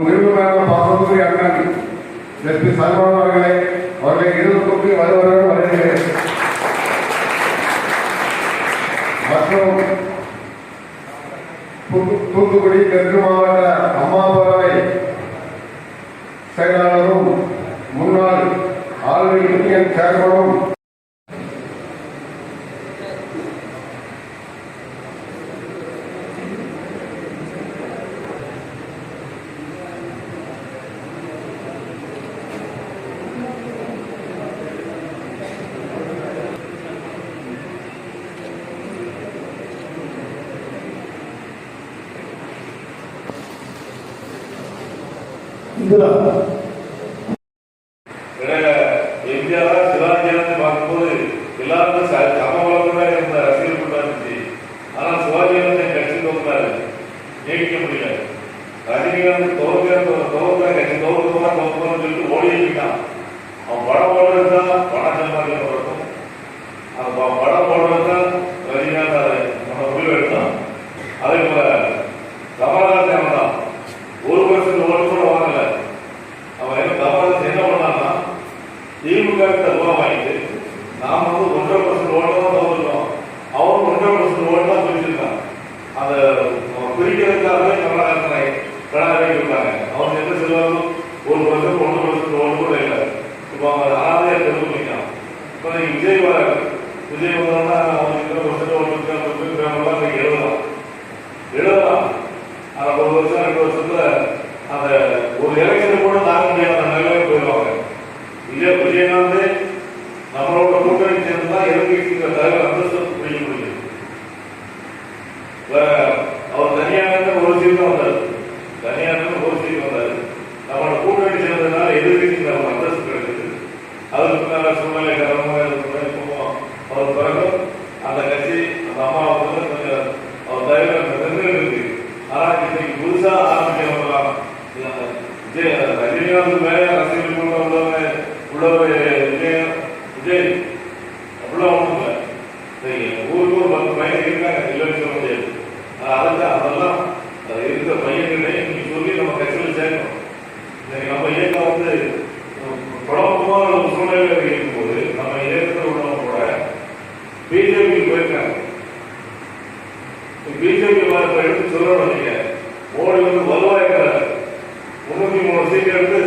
உரிமையான பாசத்துக்குரிய அண்ணன் எஸ் சல்மான் அவர்களை அவர்களை இருபத்தி வருவதாக வருகிறேன். மற்றும் தூத்து- தூத்துக்குடி தெற்கு மாவட்ட 对的 வாங்கிட்டு வந்து ஒன்றரை பர்சன்ட் ஓட்டு தான் அவன் ஒன்றரை பர்சன்ட் ஓட்டு தான் அதை பிரிக்கிறதுக்காகவே கமலஹாசனை பிரணாய் இருக்காங்க அவங்க என்ன சொல்லுவாங்க ஒரு பர்சன்ட் ஒன்று பர்சன்ட் ஓட்டு கூட இல்லை இப்போ அவங்க ஆதே தெரிஞ்சுக்கலாம் இப்போ நீங்க விஜய் வர விஜய் வந்தோம்னா அவங்க இத்தனை பர்சன்ட் ஓட்டு இருக்காங்க நீங்க எழுதலாம் எழுதலாம் ஆனா ஒரு வருஷம் ரெண்டு வருஷத்துல அந்த ஒரு எலெக்ஷன் கூட தாங்க முடியாத நிலைமை போயிடுவாங்க இதே விஜயகாந்த் நம்மளோட கூட்டணி சேர்ந்து தான் எதிர்கட்சிங்கிற தலைவர் அந்தஸ்து பிடிக்க முடியும். அவர் தனியாக ஒரு சீட் தான் வந்தார். தனியாக ஒரு சீட் வந்தார். நம்மளோட கூட்டணி சேர்ந்ததுனால எதிர்கட்சிங்கிற நம்ம அந்தஸ்து கிடைக்குது. அதுக்கு மேல சூழ்நிலை காரணமாக இருக்கிற அவர் பிறகு அந்த கட்சி அந்த அம்மா வந்து கொஞ்சம் அவர் தலைவர் அந்த பெண்கள் இருக்கு ஆனா இன்னைக்கு புதுசா ஆரம்பிக்கிறவங்களாம் ரஜினிகாந்த் மேல அரசியல் கொண்டு வந்தவங்க உள்ளவர் விஜய் அவ்வளோ ஒன்றும் இல்லை. சரி ஊருக்கு ஒரு பத்து பையன் இருக்காங்க இல்லைன்னு சொல்ல முடியாது. அதுதான் அதெல்லாம் அது இருக்கிற பையன்களே நீங்க சொல்லி நம்ம கட்சியில் சேர்க்கணும். இன்னைக்கு நம்ம இயக்கம் வந்து குழப்பமான ஒரு சூழ்நிலையில் இருக்கும்போது நம்ம இயக்கத்தில் உள்ளவங்க கூட பிஜேபி போயிருக்காங்க. பிஜேபி எடுத்து சொல்லணும் நீங்க. மோடி வந்து வலுவாயிருக்கிறார் முன்னூத்தி மூணு சீட் எடுத்து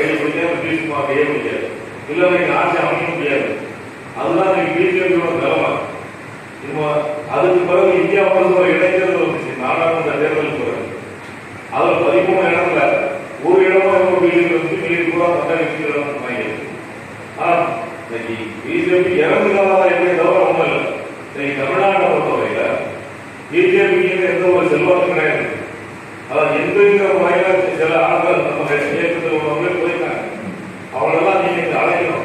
கையில் கையை பிடிக்க நிதிஷ்குமார் முடியாது பிடிக்காது இல்லை நீங்க ஆட்சி அமைக்க முடியாது. அதுதான் நீங்க பிஜேபியோட நிலைமை? இப்போ அதுக்கு பிறகு இந்தியா முழுவதும் ஒரு இடைத்தேர்தல் வந்துச்சு. நாடாளுமன்ற தேர்தல் பிறகு. அதுல பதிமூணு இடத்துல ஒரு இடமா இன்னொரு பிஜேபி வந்து மீறி கூட மற்ற இருக்கிறோம் இடம் இன்னைக்கு பிஜேபி இறந்துக்காதான் எப்படி தவிர ஒன்றும் இல்லை. இன்னைக்கு தமிழ்நாட்டை பொறுத்தவரையில பிஜேபிக்கு எந்த ஒரு செல்வாக்கு கிடையாது. ಎಂದರಿಂದ ಮಹಿಳಾ ಜಲ ಆಧಾರ ನಮ್ಮ ಕ್ಷೇತ್ರದ ಒಬ್ಬೊಬ್ಬರೇ ಹೋಯ್ತಾನೆ ಅವಳೆಲ್ಲ ನೀನಿಂದ ಅಳೆಯೋ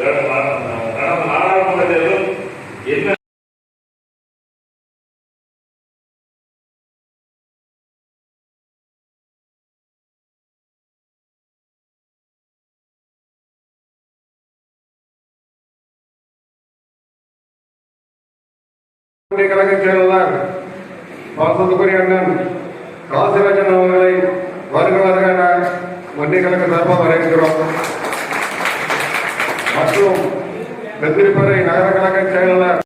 ಗಣನ ಹಾರಾಟ ராசராஜன் அவர்களை வருக வருக என ஒன்றிய சார்பாக வரவேற்கிறோம் மற்றும் வெற்றிப்பறை நகர கழக செயலாளர்